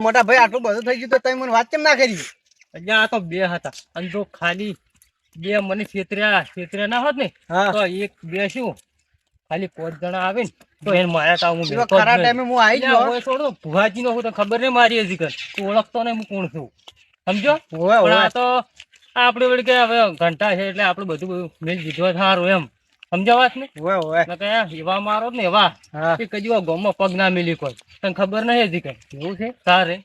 મોટા ભાઈ આટલું બધું થઈ ગયું તો તમે મને વાત કેમ ના કરી? અહીંયા આ તો બે હતા. અને જો ખાલી બે મને છેતર્યા છેતર્યા ના હોત ને તો એક બે શું? ખાલી પાંચ જણા આવે ને તો એને માર્યા તા હું ખરા. ટાઈમે હું આવી ગયો? હવે થોડું ભુવાજીનો હું તો ખબર નહીં મારી હજી કર ઓળખતો ને હું કોણ છું. સમજો? પણ આ તો આપણે વળી કે હવે ઘંટા છે એટલે આપણે બધું બધું મેલ દીધો સારું એમ. સમજ્યા વાત ને એવા મારો ને એવા. કે કદી વાર પગ ના મિલી કોઈ. તને ખબર નહીં હજી કઈ? એવું છે? તારે.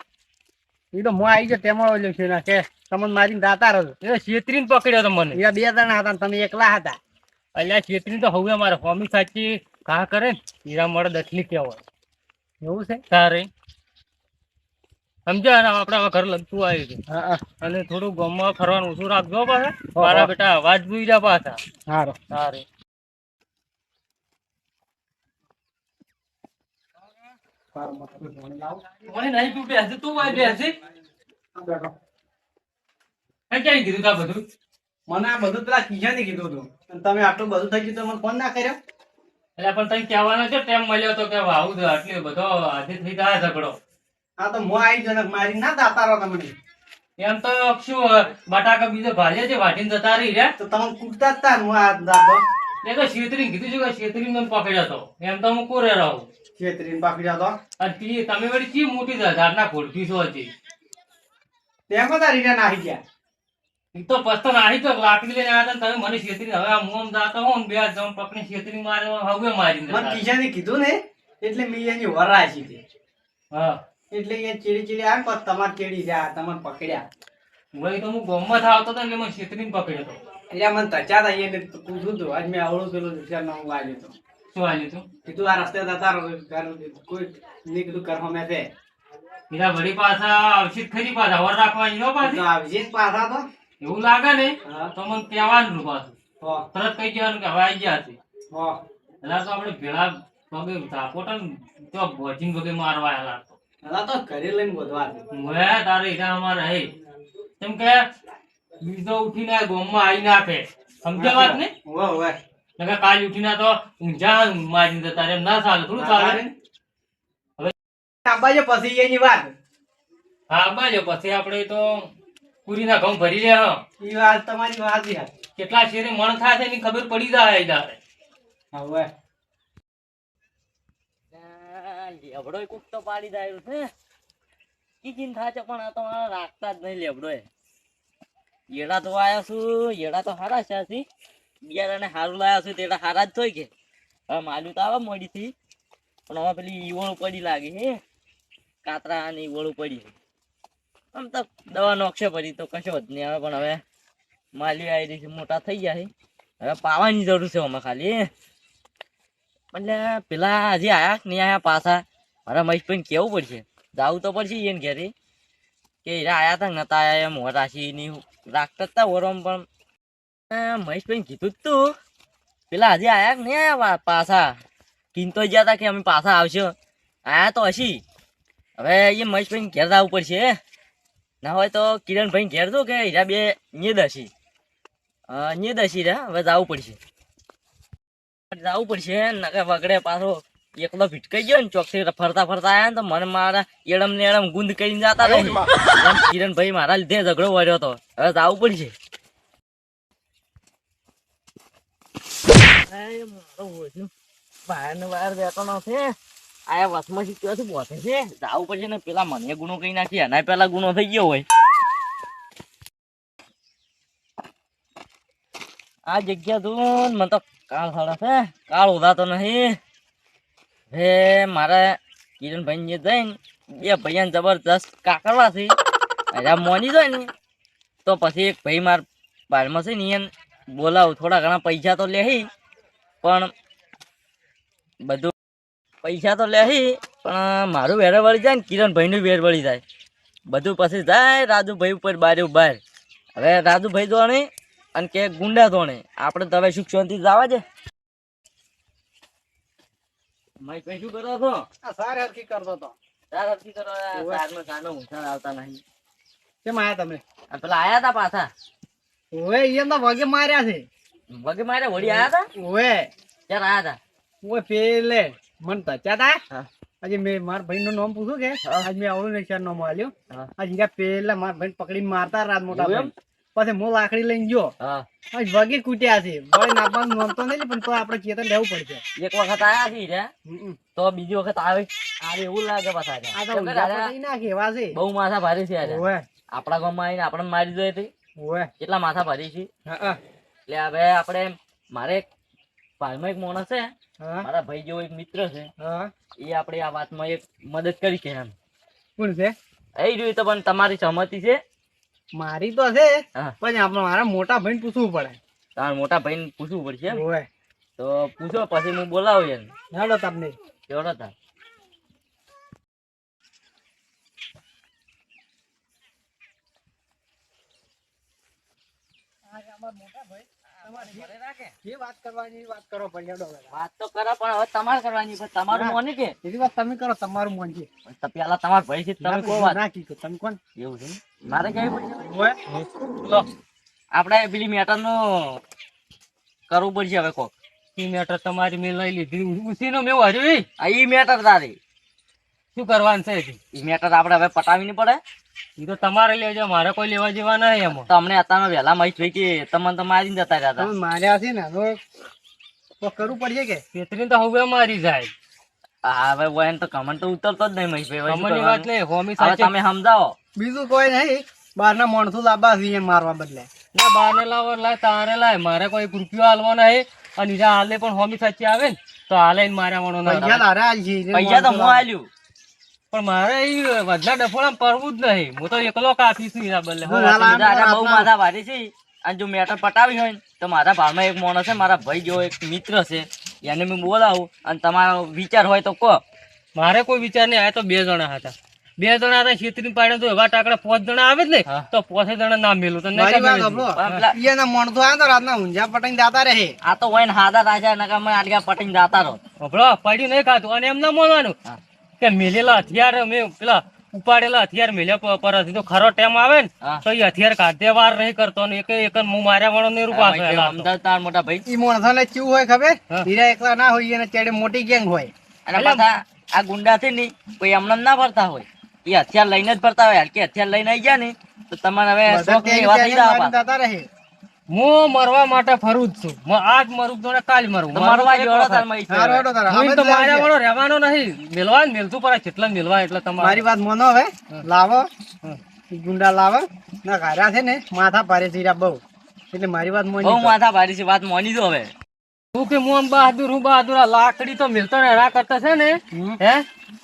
એ તો હું આવી ગયો તેમાં ઓલું છે ના કે તમને મારીને દાતા રહ્યો એ છેતરીને પકડ્યો તો મને. એવા બે જણા હતા તમે એકલા હતા. અલ્યા છેતરીને તો હવે મારે હોમી સાચી કા કરે ને હીરા મળે દટલી કહેવાય એવું છે? તારે. સમજ્યા આપડે હવે ઘર લગતું આવ્યું છે અને થોડું ગામમાં ફરવાનું ઓછું રાખજો પાછા. મારા બેટા અવાજ રહ્યા પાછા. સારું તારે. મને નહીં તું બેસે તું વાય બેસે. ક્યાં કીધું તા બધું? મને આ બધું પેલા કિશન કીધું હતું. તમે આટલું બધું થઈ ગયું તો મને ફોન ના કર્યો? એટલે પણ તને કહેવાનો છે ટેમ મળ્યો તો કે આવું તો આટલી બધો આજે થઈ જાય ઝઘડો. હા તો હું આવી ગયો મારી ના દાતા રહો તમને. એમ તો શું બટાકા બીજો ભાજે છે વાટીને જતા રહી રે તો તમે કૂટતા જ તા હું આ દાતો એ તો છેતરી કીધું છે કે છેતરી મને પકડ્યો હતો એમ તો હું કોરે રહું. છેતરીને પકડ્યા તો અને તમે વળી ચી મોટી ઝાડના ખોડકી છો હજી. તેમાં તારી ના નાહી ગયા? ઈ તો પસ્તો નાહી તો લાકડી લઈને આવ્યા તમે મને છેતરી હવે આ મોમ જાતો હો ને બે જમ પકડી છેતરી મારે હવે મારી મને કિશને કીધું ને એટલે મેં એની હતી. હા. એટલે એ ચીડી ચીડી આવે ને તમારે ચીડી જાય તમારે પકડ્યા. વળી તો હું ગોમમાં આવતો હતો ને એટલે મને છેતરીને પકડ્યો હતો એટલે મને તચા હતા એને પૂછ્યું હતું આજ મેં આવડું પેલું રિક્ષામાં હું આવ્યો હતો શું આવ્યું તું? કીધું આ રસ્તે જતા રહો કોઈ નહીં કીધું કરવા મેં છે. બીજા વળી પાછા આવશે ખરી પાછા વર રાખવાની નો પાછી. આવજે પાછા તો. એવું લાગે ને? હા. તો મને કહેવાનું પાછું. તરત કહી દેવાનું કે હવે આવી ગયા છે. એટલે તો આપણે ભેળા પગે ધાપોટા ને તો ભોજીને પગે મારવા તો. ઘરે લઈને ગોધવા હવે તારે ઈરા અમારે હે કેમ કે બીજો ઉઠીને ગોમમાં આવી નાખે. સમજ્યા વાત ને? હોવે હોવે નકર કાલ ઉઠીને તો ઊંઝા મારીને જતા એમ ના ચાલે થોડું ચાલે. આબાજે પછી એની વાત. હા બાજો પછી આપણે તો પૂરીના ઘઉં ભરી લે હો. ઈ વાત તમારી વાત છે. કેટલા શેરે મણ થાય છે એની ખબર પડી જાય ઈ દાડે. હવે. લેબડો કુક તો પાડી દાયો છે. કીચીન થાય છે પણ આ તો રાખતા જ નહીં લેબડો એ એડા તો આયા છું એડા તો હારા છે. બિયારાને હારું લાયા છું, તેડા હારા જ થોય કે હવે માલ્યું તો આવે હતી પણ હવે પેલી ઈવણું પડી લાગે હે. કાતરા અને ઈવણું પડી આમ તો દવા નોખશે પડી તો કશો જ નહીં આવે, પણ હવે માલી આવી રહી છે, મોટા થઈ ગયા છે. હવે પાવાની જરૂર છે અમે ખાલી એટલે પેલા હજી આયા નહીં આયા પાછા? મારા મહેશભાઈ કેવું પડશે? જાવું તો પડશે એને ઘેરે. કે આયા હતા નતા આયા એમ હોરાશી ની રાખતા હતા તા ઓરમ પણ મહેશભાઈ કીધું તું. પેલા હજી આયા કે નહીં આયા પાછા? કિંતો ગયા હતા કે અમે પાછા આવશો. આયા તો હશી. હવે એ મહેશભાઈ ઘેર જવું પડશે ના હોય તો કિરણભાઈ ઘેર દો કે હીરા બે નીદ હશી. નીદ હશી રે હવે જવું પડશે. જવું પડશે નકે વગડે પાછો એકલો ભીટકાઈ ગયો ને ચોકથી ફરતા ફરતા આયા ને તો મને મારા એડમ ને એડમ ગુંદ કરીને જતા રહી. કિરણભાઈ મારા લીધે ઝઘડો વર્યો હતો હવે જવું પડશે. બહાર બેઠો નથી આયા વસમાં ક્યાંથી પહોંચે છે. જવું પડશે ને પેલા મને ગુનો કઈ નાખી પેલા ગુનો થઈ ગયો હોય. આ જગ્યા તું મને તો કાળ સાડા છે. કાળ ઉધાતો નહીં હે, મારે કિરણભાઈ ને જઈને બે ભાઈયાને જબરદસ્ત કાકરવા છે. અરે મોની જાય ને, તો પછી એક ભાઈ માર બારમાં છે ને, એને બોલાવું, થોડા ઘણા પૈસા તો લેહી. પણ બધું પૈસા તો લેહી પણ મારું વેર વળી જાય ને કિરણભાઈનું વેર વળી જાય. બધું પછી જાય રાજુભાઈ ઉપર બારે બાર હવે રાજુભાઈ ધોણે અને કે ગુંડા ધોણે. આપણે તમે સુખ શાંતિ જવા છે માઈ કઈ શું કરો છો? સાર હરકી હરખી કરતો તો. સાર હરકી કરો સારનો સાનો ઉછાળ આવતા નહીં. કેમ આયા તમે? પેલા આયા તા પાછા. ઓય ઈ તો વગે માર્યા છે. વગે મારે વળી આયા તા? ઓએ. ક્યારે આયા તા? ઓએ પેલે મન તચા તા? આજે મેં મારા ભાઈ નું નામ પૂછ્યું કે. આજ મેં આવડું ને ચાર નામ આલ્યો. હા. આ પેલા મારા ભાઈ પકડીને મારતા રાત મોટા ભાઈ. પછી મો લાકડી લઈને ગયો. આજ વગે કૂટ્યા છે. ભાઈ નાખવાનું નોમતો નહીં પણ તો આપણે ચેતન લેવું પડશે. એક વખત આયા છે રે તો બીજી વખત આવે. આવે એવું લાગે પાછા. આ તો કેમ કે ઊંધા દાદા પકડી નાખે એવા છે. બહુ માથા ભારે છે આજે આપણા ગામમાં આવીને આપણને મારી જોઈએ તે કેટલા માથા ભારી છે. હા હા. એટલે હવે આપણે મારે એક એક માણસ છે મારા ભાઈ જેવો એક મિત્ર છે એ આપણે આ વાતમાં એક મદદ કરી છે એમ. કોણ છે? એ રહ્યું તો પણ તમારી સહમતિ છે. મારી તો છે પણ આપણે મારા મોટા ભાઈને પૂછવું પડે. તમારા મોટા ભાઈને પૂછવું પડશે તો પૂછો પછી હું બોલાવું એને. હેડો તમને. કેવડો હતા જે વાત કરવાની વાત કરો પણ વાત તો કરો પણ હવે તમારે કરવાની પણ તમારું મોને કે? એવી વાત તમે કરો તમારું મન છે. પેલા તમારા ભાઈ છે તમે કોઈ વાત. ના કીધું. તમે કોણ? એવું છે મારે કેવી પડશે? લો આપણે પેલી મેટરનું કરવું પડશે હવે કોક. ઈ મેટર તમારી મેં લઈ લીધી. ઉસીનો મેં હજુ ઈ. આ ઈ મેટર તારી. શું કરવાનું છે ઈ મેટર આપણે હવે પટાવી નહીં પડે. ઈ તો તમારે લેજો મારે કોઈ લેવા જેવા નહીં એમાં. તમને અમને અત્યારે વહેલા મહી થઈ કે તમને તો મારી જતા રહ્યા હતા માર્યા છે ને તો કરવું પડશે કે? પેતરી તો હવે મારી જાય. હા, ભાઈ વયન તો કમન તો ઉતરતો જ નહીં મહી ભાઈ અમરની વાત નહીં હોમી સાચે તમે સમજાવો. બીજું કોઈ નહીં બહારના માણસો લાવવા છે મારવા બદલે. ના બહારને લાવો લાય તારે લાય મારે કોઈ રૂપિયો હાલવો નહીં. અને ઈજા હાલે પણ હોમી સાચી આવે ને તો હાલે ને માર્યા વાળો ના પૈસા તારે પૈસા તો હું લાવવા. પણ મારે ઈ વધલા ડફોડા પડવું જ નહીં. હું તો એકલો કાફી છું એના બદલે. બહુ માથા ભારી છે. અને જો મેટર પટાવી હોય તો મારા ભાળમાં એક માણસ છે મારા ભાઈ જેવો એક મિત્ર છે. એને મેં બોલાવું અને તમારો વિચાર હોય તો કહો. મારે કોઈ વિચાર નહીં આ તો બે જણા હતા. બે જણા હતા છેતરી પાડે તો એવા ટાકડા પાંચ જણા આવે જ ને તો પાંચે જણા ના મેલું તો આવ્યા તો રાતના ઊંઝા પટીને જાતા રહે. આ તો હોય ને હાદા રાજા નકા મેં આટલા પટીને જાતા રહો. હભળો, પડ્યું નહીં ખાતું અને એમ ના માનવાનું હા. કે મેલેલા હથિયાર અમે પેલા ઉપાડેલા હથિયાર મેલ્યા પર પરથી તો ખરો ટાઈમ આવે ને તો એ હથિયાર કાઢે વાર નહીં કરતો ને એક એક હું માર્યા વાળો નહીં રૂપા અમદાવાદ તાર મોટા ભાઈ? ઈ માણસોને કેવું હોય ખબર? હીરા એકલા ના હોય એને ચેડે મોટી ગેંગ હોય. અને પાછા આ ગુંડા થી ને કોઈ એમને ના ભરતા હોય. એ હથિયાર લઈને જ ભરતા હોય કે હથિયાર લઈને આવી ગયા ને તો તમારે હવે શોખની વાત જાતા રહે. હું મરવા માટે ફરું જ છું. આજ મરું તો કાલ મરું. મરવા જોડો તો વાળો રહેવાનો નહીં. મેલવા મેલતું પડે કેટલા મેલવા એટલે તમારી. વાત મોનો હવે. લાવો. ગુંડા લાવો. ના ઘાર્યા છે ને માથા ભારે છે બહુ. એટલે મારી વાત મોની બહુ તો. માથા ભારી છે વાત મોની દો હવે. તું કે હું આમ બહાદુર હું બહાદુર આ લાકડી તો મિલતો ને એના કરતા છે ને હે?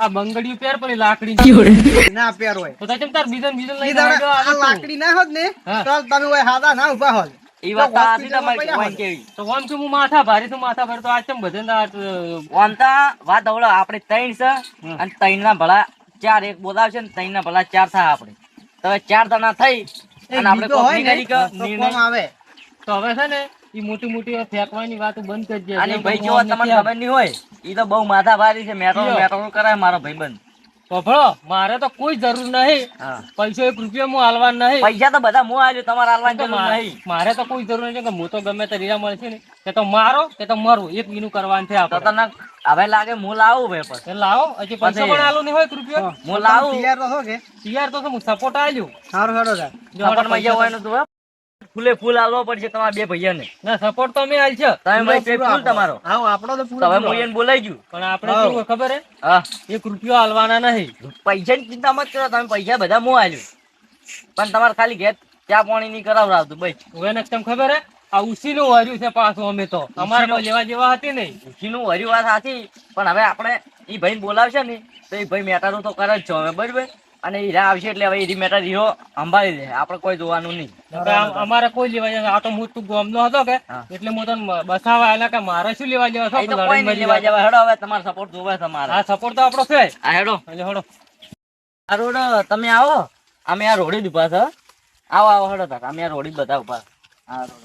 આ બંગડીયું પેર પડી લાકડી ના પેર હોય. તો તાર ચમ તાર બીજન બીજન લઈ લાકડી ના હોત ને તો તમે હોય હાદા ના ઊભા હોત. એ વાત તો તો આથી તમારી પડ્યા કેવી? તો આમ કે હું માથા ભારી છું માથા ભારી તો આજ ચમ બધે ના આમ તો વાત આપણે ત્રણ છે અને ત્રણ ના ભલા ચાર એક બોલાવશે ને ત્રણ ના ભલા ચાર થાય આપણે. તો હવે ચાર જણા થઈ અને આપણે કરી કે તો નિર્ણય? આવે? તો હવે છે ને ઈ મોટી મોટી ફેંકવાની વાત બંધ કરી દે. અને ભાઈ જો તમને ખબર નહીં હોય ઈ તો બહુ માથા ભારી છે મેટ્રો યો. મેટ્રો કરાય મારો ભાઈબંધ. પભળો મારે તો કોઈ જરૂર નહીં. પૈસો એક રૂપિયા હું હાલવા નહીં. પૈસા તો બધા હું આવ્યો તમારે હાલવાની જરૂર નહીં. મારે તો કોઈ જરૂર નહીં કે હું તો ગમે તે રીરા મળશે ને. કે તો મારો કે તો મારું. એક વીનું કરવાનું છે તો આપણે. તને હવે લાગે હું લાવું ભાઈ પછી. લાવો હજી પૈસા પછી- પણ આલો નહીં હોય રૂપિયો. હું લાવું. તૈયાર તો છો કે? તૈયાર તો છું, હું સપોર્ટ આવ્યું સારું સારું તાર. જો આપણે સપોર્ટમાં હોય ને તું ફૂલે ફૂલ આલવો પડશે તમારા બે ભાઈઓને. ના સપોર્ટ તો અમે આલ છે. તમે ભાઈ પે ફૂલ તમારો. હા આપણો તો ફૂલ તમે એને બોલાઈ ગયું. પણ આપણે શું ખબર હે? હા. એક રૂપિયો આલવાના નહીં. પૈસાની ચિંતા મત કરો તમે પૈસા બધા હું આલ્યું. પણ તમારે ખાલી ઘેર ચા પાણી ની કરાવડાવતું ભાઈ હવે ને તને ખબર હે? આ ઉસીનું હર્યું છે પાછું અમે તો. અમારે લેવા જેવા હતી નહીં. નું હર્યું વાત સાચી પણ હવે આપણે એ ભાઈ બોલાવશે ને તો એ ભાઈ મેટારું તો કરે જ છો હવે બરાબર? અને હીરા આવશે એટલે હવે હીરી મેટર હીરો સંભાળી દે આપણે કોઈ જોવાનું નહીં. અમારે કોઈ લેવા જવા આ તો હું તું ગામનો હતો કે એટલે હું તને બસાવા આવેલા કે મારે શું લેવા જવા છો? કોઈ લેવા જવા હેડો હવે તમારો સપોર્ટ જોવે તમારે હા સપોર્ટ તો આપણો છે. આ હેડો. એટલે હેડો. આ રોડ તમે આવો. અમે આ રોડી જ ઊભા છે. આવો આવો હેડો તાર. અમે આ રોડી જ બધા ઊભા આ રોડ.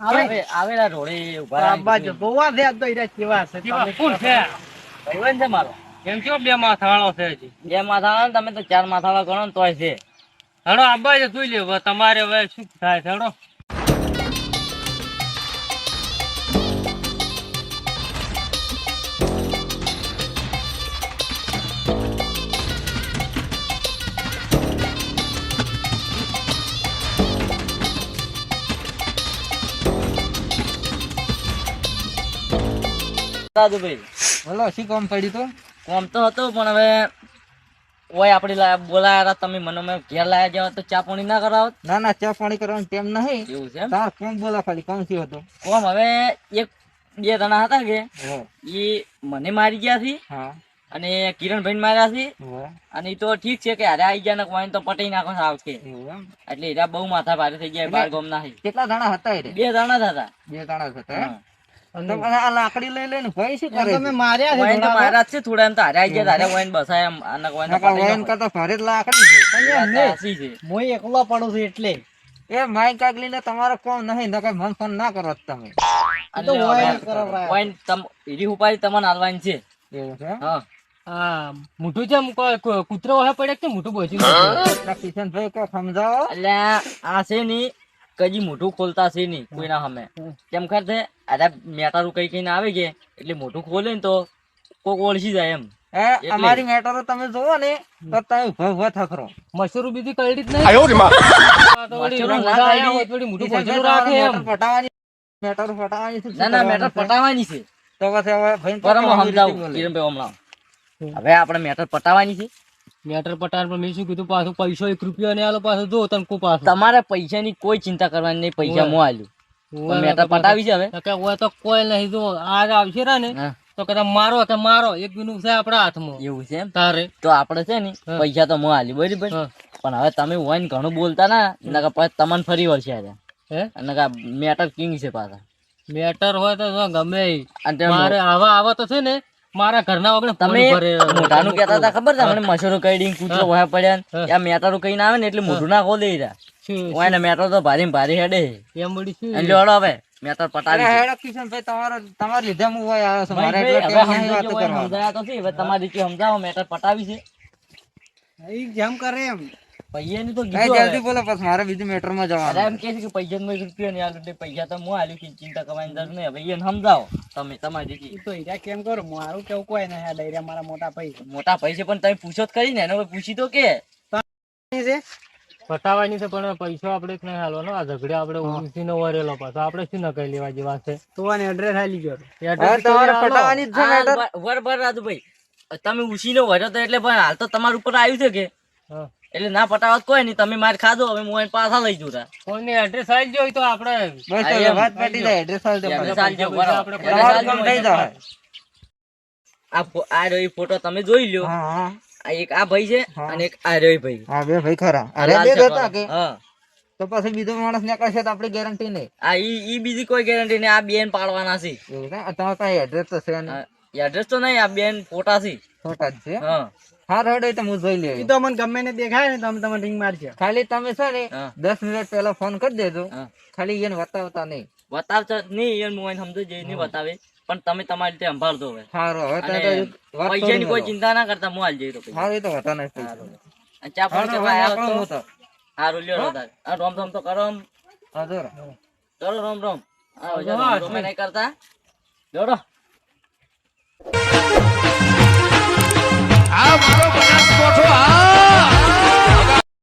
આવે. આવે આવેલા રોડી ઊભા બાજુ ગોવા છે આ તો ઈરા કેવા છે? ફૂલ છે? ભાઈબંધ છે મારો. કેમ કયો બે માથાવાળો છે હજી? બે માથાવાળો તમે તો ચાર માથાવાળો ગણો તો તોય છે. હડો આબા છે જોઈ લેવો તમારે હવે શું થાય છે હડો. રાજુભાઈ. બોલો શું કામ પડ્યું તો? કોમ તો હતું પણ હવે ઓય આપણે બોલાયા હતા તમે મને મેં ઘેર લાયા જાવ તો ચા પાણી ના કરાવત? ના ના ચા પાણી કરવાનું તેમ નહીં. એવું છે તાર કોમ બોલા ખાલી કોમ શું હતું. કોમ હવે એક બે જણા હતા કે એ મને મારી ગયા છે અને કિરણભાઈ માર્યા છે અને એ તો ઠીક છે કે હારે આવી ગયા ને કોઈ તો પટી નાખો છે આ વખતે એવું એમ? એટલે એરા બહુ માથા ભારે થઈ ગયા બાર ગોમ ના કેટલા જણા હતા બે જણા જ હતા. બે જણા જ હતા લાકડી લઈ લઈને ભાઈ શું કરે તમે માર્યા છે વાઈન તો થોડા મારા જ છે થોડા એમ તો આવી ગયા હારે વાઈન બસાય એમ આના વાઈન તો નકર પટાઈ વાઈન નાખો. કરતા ભારે લાકડી છે. એ વાત તો સાચી છે. હું એકલો પડું છું એટલે. એ માઈક કાગલી ને તમારે કોણ નહીં નકર મન ફોન ના કરો તમે. તો વાઈન તમ- ઉપાડી તમને છે. એવું છે? હા. હા મોટું છે કૂતરો હોય પડે કે મોટું પેલા કિશનભાઈ કહો સમજાવો? એટલે આ છે ની કજી મોઢું ખોલતા છે નહીં કોઈના સામે. કેમ ખર છે? અરે મેટારું કઈ કઈ આવે કે એટલે મોઢું ખોલે ને તો કોક ઓળખી જાય એમ. અમારી મેટરો તમે જોવો ને તો તમે ઊભા ઊભા થકરો મશરૂ બીજી કલડી જ નહીં. આયા રાખે એમ. મેટર છે, ના ના મેટર કરવાનું છે? તો પછી હવે સમજાવું કિરણભાઈ હમણાં. હવે આપણે મેટર પટાવાની છે. મેટર પટાર પર મેં શું કીધું? પાછું પૈસો એક રૂપિયા ને આલો પાછો જો તને કો પાછો. તમારે પૈસાની કોઈ ચિંતા કરવાની નહીં પૈસા હું આલ્યું. મેટર પટાવી છે હવે. કે ઓય તો કોઈ નહીં જો આજ આવશે રા ને તો કદાચ મારો કે મારો એક બીનું છે આપણા હાથમાં. એવું છે એમ? તારે. તો આપણે છે ને પૈસા તો હું આલ્યું બરાબર? પણ હવે તમે હોય ને ઘણું બોલતા ના એના પછી તમને ફરી વળશે હે? અને મેટર કિંગ છે પાછા. મેટર હોય તો ગમે. મારે આવા આવા તો છે ને મારા ઘરના વગર તમે મોઢાનું કહેતા હતા ખબર છે? મને મસૂરો કઈ કૂતરો વહે પડ્યા ત્યાં હા. કઈ ના આવે ને એટલે મોઢું ના ખોલી રહ્યા ઓય ને મેટર તો ભારે ભારે હેડે. એમ વળી શું? એટલે હળો હવે. મેટર પટાવી. હેડો કિશનભાઈ, તમારો તમારા લીધે હું હોય આવ્યો છું. મારે એટલે સમજો વાતો કે ઓય કરવાનો. સમજાયા તો છે હવે તમારી કે સમજાવો મેટર પટાવી છે. એ જેમ કરે એમ. પૈસાની તો કીધું જલ્દી બોલો પછી મારે બીજું મેટરમાં જવાનું. એમ કે છે કે પૈસા નો રૂપિયો નહીં આલું એટલે પૈસા તો હું આલ્યું કે ચિંતા કરવાની જરૂર નહીં. હવે એને સમજાવો તમે તમારી રીતે તો હીરા કેમ કરું? મારું કેવું કોઈ નહીં. આ ડાયરા મારા મોટા ભાઈ મોટા પૈસે પણ તમે પૂછો જ કરી ને એને પૂછી તો કે. છે? પટાવાની છે પણ પૈસો આપણે જ નહીં હાલવાનો. આ ઝઘડે આપણે નો વરેલો પાછો. આપણે શું નકાઈ લેવા જેવા છે? તો આને એડ્રેસ હાલી ગયો. તમારે પટાવવાની જ છે રાજુભાઈ. તમે ઉછીનો વર્યો તો એટલે પણ હાલ તો તમારા ઉપર આવ્યું છે કે? હા. એટલે ના પટાવત કોઈ નહીં તમે માર ખાધો હવે હું પાછા લઈ જઉં તા. કોઈને એડ્રેસ આવી જાય તો આપણે બસ આ વાત જાય એડ્રેસ. આપણે. કામ થઈ જાય રહ્યો ફોટો તમે જોઈ લ્યો. એક આ ભાઈ છે અને એક આ રહ્યો ભાઈ. આ બે ભાઈ ખરા. અરે બે હતા કે? હા. તો પછી બીજો માણસ નીકળશે તો આપણી ગેરંટી નહીં. આ ઈ ઈ બીજી કોઈ ગેરંટી નહીં આ બેન પાડવાના છે. તમારે કઈ એડ્રેસ તો છે એડ્રેસ તો નહીં આ બેન ફોટા છે. ફોટા જ છે? હા. હા હડો તો હું જોઈ લેવું તો મને ગમે ને દેખાય ને તમે તમે રિંગ મારજો ખાલી તમે છે ને દસ મિનિટ પહેલા ફોન કરી દેજો. ખાલી એને બતાવતા નહીં. બતાવતા નહીં એને હું સમજો જે નહીં બતાવે પણ તમે તમારી રીતે સંભાળજો હવે. સારું હવે તો વાત પૈસાની કોઈ ચિંતા ના કરતા હું હાલ જઈ રહ્યો સારું એ તો વાંધો નહીં પૈસા. ચા ફોન હારું, કરવા આવ્યો આપણો હું તો. તો. હારું લ્યો તાર રોમ રોમ તો કરો આમ. ચલો રોમ રોમ. આ હા, રોમ નહીં કરતા. જોડો આ મારો બધા